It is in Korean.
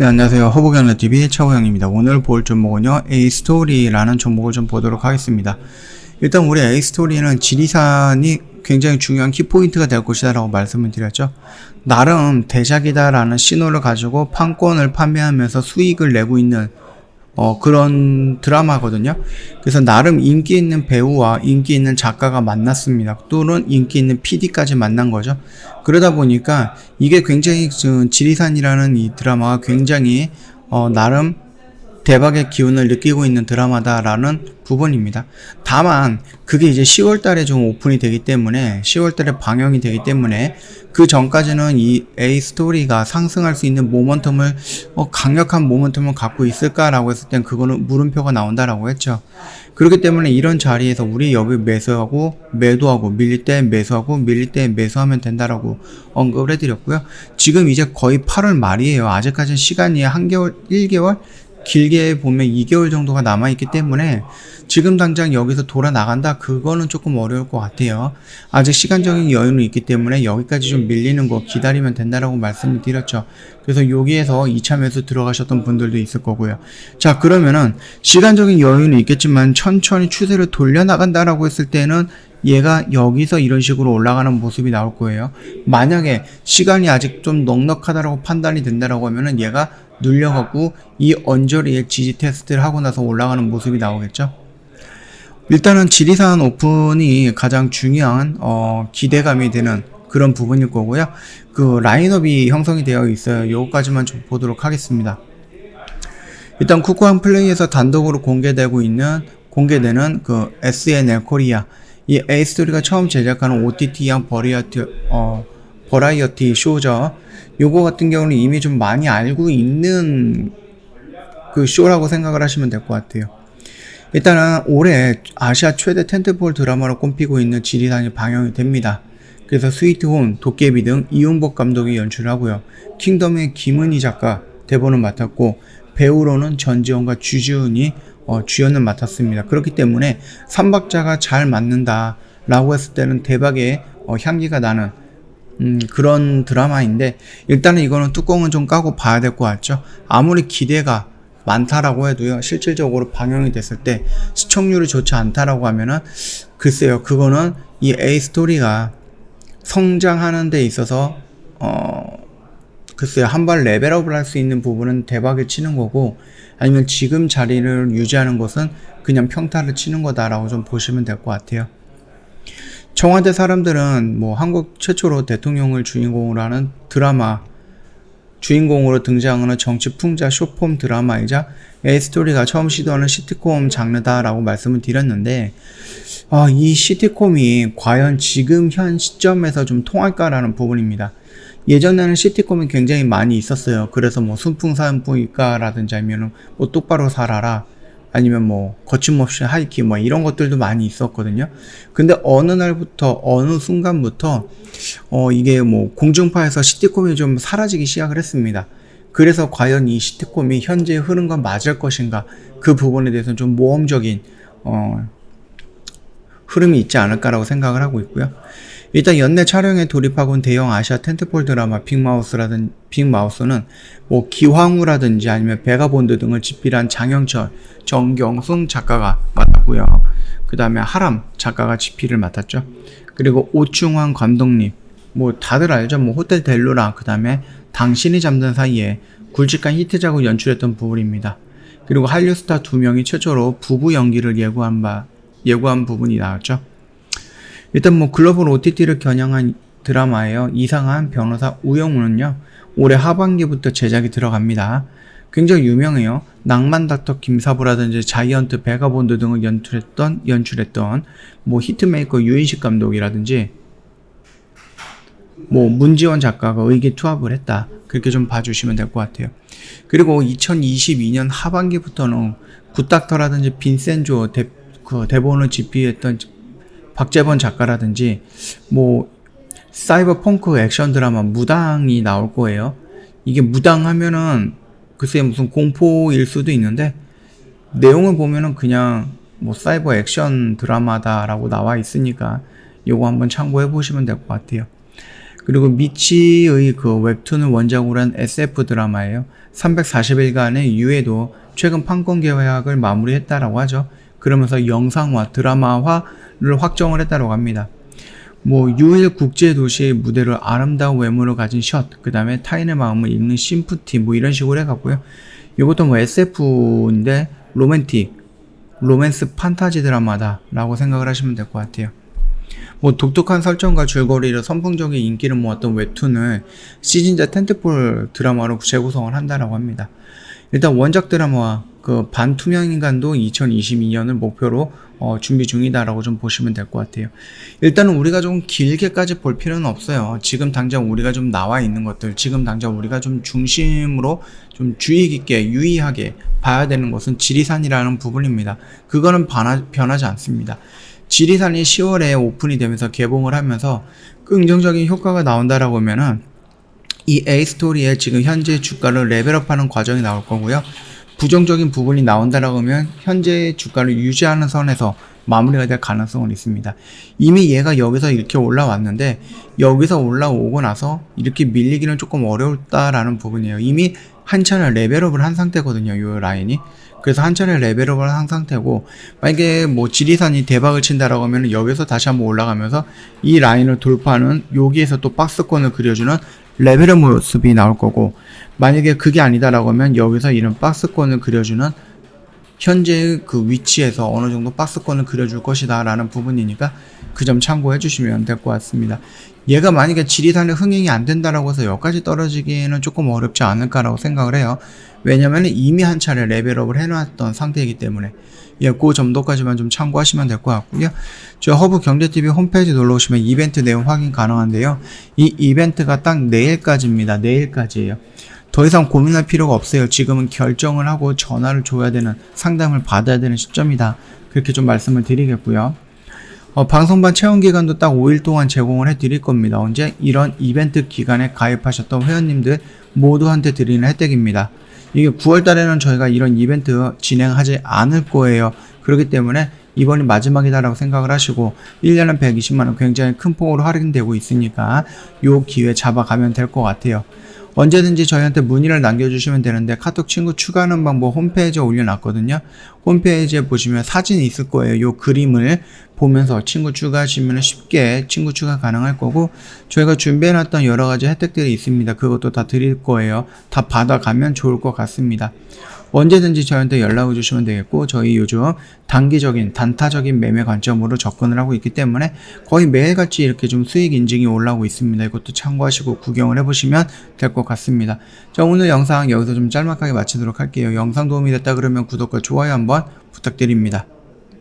네, 안녕하세요. 허브경례TV 차호영입니다. 오늘 볼 종목은요, A스토리라는 종목을 좀 보도록 하겠습니다. 일단 우리 A스토리는 지리산이 굉장히 중요한 키포인트가 될 것이다 라고 말씀을 드렸죠. 나름 대작이다라는 신호를 가지고 판권을 판매하면서 수익을 내고 있는 어, 그런 드라마거든요. 그래서 나름 인기 있는 배우와 인기 있는 작가가 만났습니다. 또는 인기 있는 PD까지 만난 거죠. 그러다 보니까 이게 굉장히 저 지리산이라는 이 드라마가 굉장히 어, 나름 대박의 기운을 느끼고 있는 드라마다라는 부분입니다. 다만 그게 이제 10월 달에 좀 오픈이 되기 때문에 10월 달에 방영이 되기 때문에 그 전까지는 이 A 스토리가 상승할 수 있는 모멘텀을 어, 강력한 모멘텀을 갖고 있을까라고 했을 땐 그거는 물음표가 나온다라고 했죠. 그렇기 때문에 이런 자리에서 우리 여기 매수하고 매도하고 밀릴 때 매수하고 밀릴 때 매수하면 된다라고 언급을 해드렸고요. 지금 이제 거의 8월 말이에요. 아직까지는 시간이 한개월 1개월 길게 보면 2개월 정도가 남아있기 때문에 지금 당장 여기서 돌아 나간다? 그거는 조금 어려울 것 같아요. 아직 시간적인 여유는 있기 때문에 여기까지 좀 밀리는 거 기다리면 된다라고 말씀을 드렸죠. 그래서 여기에서 2차 매수 들어가셨던 분들도 있을 거고요. 자, 그러면은 시간적인 여유는 있겠지만 천천히 추세를 돌려나간다라고 했을 때는 얘가 여기서 이런 식으로 올라가는 모습이 나올 거예요. 만약에 시간이 아직 좀 넉넉하다라고 판단이 된다라고 하면은 얘가 눌려갖고 이 언저리에 지지 테스트를 하고 나서 올라가는 모습이 나오겠죠. 일단은 지리산 오픈이 가장 중요한 어, 기대감이 되는 그런 부분일 거고요. 그 라인업이 형성이 되어 있어요. 요거까지만 좀 보도록 하겠습니다. 일단 쿠쿠한 플레이에서 단독으로 공개되고 있는 공개되는 그 SNL 코리아 이 에이스토리가 처음 제작하는 OTT형 버리어티 어 버라이어티 쇼죠. 요거 같은 경우는 이미 좀 많이 알고 있는 그 쇼라고 생각을 하시면 될 것 같아요. 일단은 올해 아시아 최대 텐트폴 드라마로 꼽히고 있는 지리산이 방영이 됩니다. 그래서 스위트홈, 도깨비 등 이용복 감독이 연출하고요. 킹덤의 김은희 작가 대본을 맡았고 배우로는 전지현과 주지훈이 어, 주연을 맡았습니다. 그렇기 때문에 삼박자가 잘 맞는다라고 했을 때는 대박의 어, 향기가 나는 음, 그런 드라마인데 일단은 이거는 뚜껑은 좀 까고 봐야 될 것 같죠. 아무리 기대가 많다라고 해도요 실질적으로 방영이 됐을 때 시청률이 좋지 않다라고 하면은 글쎄요 그거는 이 A 스토리가 성장하는 데 있어서 어 글쎄요 한 발 레벨업을 할 수 있는 부분은 대박을 치는 거고 아니면 지금 자리를 유지하는 것은 그냥 평타를 치는 거다라고 좀 보시면 될 것 같아요. 청와대 사람들은 뭐 한국 최초로 대통령을 주인공으로 하는 드라마 주인공으로 등장하는 정치 풍자 쇼폼 드라마이자 에스토리가 처음 시도하는 시트콤 장르다라고 말씀을 드렸는데 아, 이 시트콤이 과연 지금 현 시점에서 좀 통할까라는 부분입니다. 예전에는 시트콤이 굉장히 많이 있었어요. 그래서 뭐 순풍산부인과라든지 아니면 뭐 똑바로 살아라 아니면 뭐 거침없이 하이키 뭐 이런 것들도 많이 있었거든요. 근데 어느 날부터 어느 순간부터 어 이게 뭐 공중파에서 시티콤이 좀 사라지기 시작을 했습니다. 그래서 과연 이 시티콤이 현재 흐름과 맞을 것인가 그 부분에 대해서는 좀 모험적인 어 흐름이 있지 않을까라고 생각을 하고 있고요. 일단 연내 촬영에 돌입하고 온 대형 아시아 텐트폴 드라마 빅마우스라든 빅마우스는 뭐 기황우라든지 아니면 베가본드 등을 집필한 장영철, 정경승 작가가 맡았고요. 그 다음에 하람 작가가 집필을 맡았죠. 그리고 오충환 감독님, 뭐 다들 알죠. 뭐 호텔 델로랑 그 다음에 당신이 잠든 사이에 굵직한 히트작을 연출했던 부분입니다. 그리고 한류 스타 두 명이 최초로 부부 연기를 예고한 바 예고한 부분이 나왔죠. 일단 뭐 글로벌 OTT를 겨냥한 드라마예요. 이상한 변호사 우영우는요. 올해 하반기부터 제작이 들어갑니다. 굉장히 유명해요. 낭만 닥터 김사부라든지 자이언트 베가본드 등을 연출했던 연출했던 뭐 히트메이커 유인식 감독이라든지 뭐 문지원 작가가 의기투합을 했다. 그렇게 좀 봐주시면 될 것 같아요. 그리고 2022년 하반기부터는 굿닥터라든지 빈센조 대, 그 대본을 집필했던 박재범 작가라든지 뭐 사이버 펑크 액션 드라마 무당이 나올 거예요. 이게 무당 하면은 글쎄 무슨 공포일 수도 있는데 내용을 보면은 그냥 뭐 사이버 액션 드라마다라고 나와 있으니까 요거 한번 참고해 보시면 될 것 같아요. 그리고 미치의 그 웹툰을 원작으로 한 SF 드라마예요. 340일간의 유해도 최근 판권 계약을 마무리했다라고 하죠. 그러면서 영상화, 드라마화를 확정을 했다고 합니다. 뭐 유일 국제 도시의 무대로 아름다운 외모를 가진 샷, 그 다음에 타인의 마음을 읽는 심프티, 뭐 이런 식으로 해갖고요. 이것도 뭐 SF인데 로맨틱, 로맨스 판타지 드라마다라고 생각을 하시면 될 것 같아요. 뭐 독특한 설정과 줄거리로 선풍적인 인기를 모았던 웹툰을 시즌제 텐트폴 드라마로 재구성을 한다라고 합니다. 일단 원작 드라마와 그 반투명 인간도 2022년을 목표로 어, 준비 중이다라고 좀 보시면 될 것 같아요. 일단은 우리가 좀 길게까지 볼 필요는 없어요. 지금 당장 우리가 좀 나와 있는 것들, 지금 당장 우리가 좀 중심으로 좀 주의 깊게 유의하게 봐야 되는 것은 지리산이라는 부분입니다. 그거는 변하, 변하지 않습니다. 지리산이 10월에 오픈이 되면서 개봉을 하면서 긍정적인 효과가 나온다라고 하면은 이 A 스토리의 지금 현재 주가를 레벨업하는 과정이 나올 거고요. 부정적인 부분이 나온다라고 하면 현재 주가를 유지하는 선에서 마무리가 될 가능성은 있습니다. 이미 얘가 여기서 이렇게 올라왔는데 여기서 올라오고 나서 이렇게 밀리기는 조금 어려웠다라는 부분이에요. 이미 한 차례 레벨업을 한 상태거든요. 이 라인이. 그래서 한 차례 레벨업을 한 상태고 만약에 뭐 지리산이 대박을 친다라고 하면 여기서 다시 한번 올라가면서 이 라인을 돌파하는 여기에서 또 박스권을 그려주는 레벨업 모습이 나올 거고 만약에 그게 아니다라고 하면 여기서 이런 박스권을 그려주는 현재 그 위치에서 어느 정도 박스권을 그려줄 것이다 라는 부분이니까 그 점 참고해 주시면 될 것 같습니다. 얘가 만약에 지리산의 흥행이 안 된다라고 해서 여기까지 떨어지기에는 조금 어렵지 않을까라고 생각을 해요. 왜냐면 이미 한 차례 레벨업을 해놨던 상태이기 때문에 예, 그 정도까지만 좀 참고하시면 될 것 같고요. 저 허브 경제TV 홈페이지 놀러 오시면 이벤트 내용 확인 가능한데요. 이 이벤트가 딱 내일까지입니다. 내일까지예요. 더 이상 고민할 필요가 없어요. 지금은 결정을 하고 전화를 줘야 되는 상담을 받아야 되는 시점이다. 그렇게 좀 말씀을 드리겠고요. 어, 방송반 체험 기간도 딱 5일 동안 제공을 해 드릴 겁니다. 언제 이런 이벤트 기간에 가입하셨던 회원님들 모두한테 드리는 혜택입니다. 이게 9월 달에는 저희가 이런 이벤트 진행하지 않을 거예요. 그렇기 때문에 이번이 마지막이다라고 생각을 하시고 1년에 120만 원 굉장히 큰 폭으로 할인되고 있으니까 요 기회 잡아가면 될 것 같아요. 언제든지 저희한테 문의를 남겨주시면 되는데 카톡 친구 추가하는 방법 홈페이지에 올려놨거든요. 홈페이지에 보시면 사진이 있을 거예요. 요 그림을 보면서 친구 추가하시면 쉽게 친구 추가 가능할 거고 저희가 준비해놨던 여러 가지 혜택들이 있습니다. 그것도 다 드릴 거예요. 다 받아가면 좋을 것 같습니다. 언제든지 저희한테 연락을 주시면 되겠고 저희 요즘 단기적인 단타적인 매매 관점으로 접근을 하고 있기 때문에 거의 매일같이 이렇게 좀 수익 인증이 올라오고 있습니다. 이것도 참고하시고 구경을 해보시면 될 것 같습니다. 자 오늘 영상 여기서 좀 짤막하게 마치도록 할게요. 영상 도움이 됐다 그러면 구독과 좋아요 한번 부탁드립니다.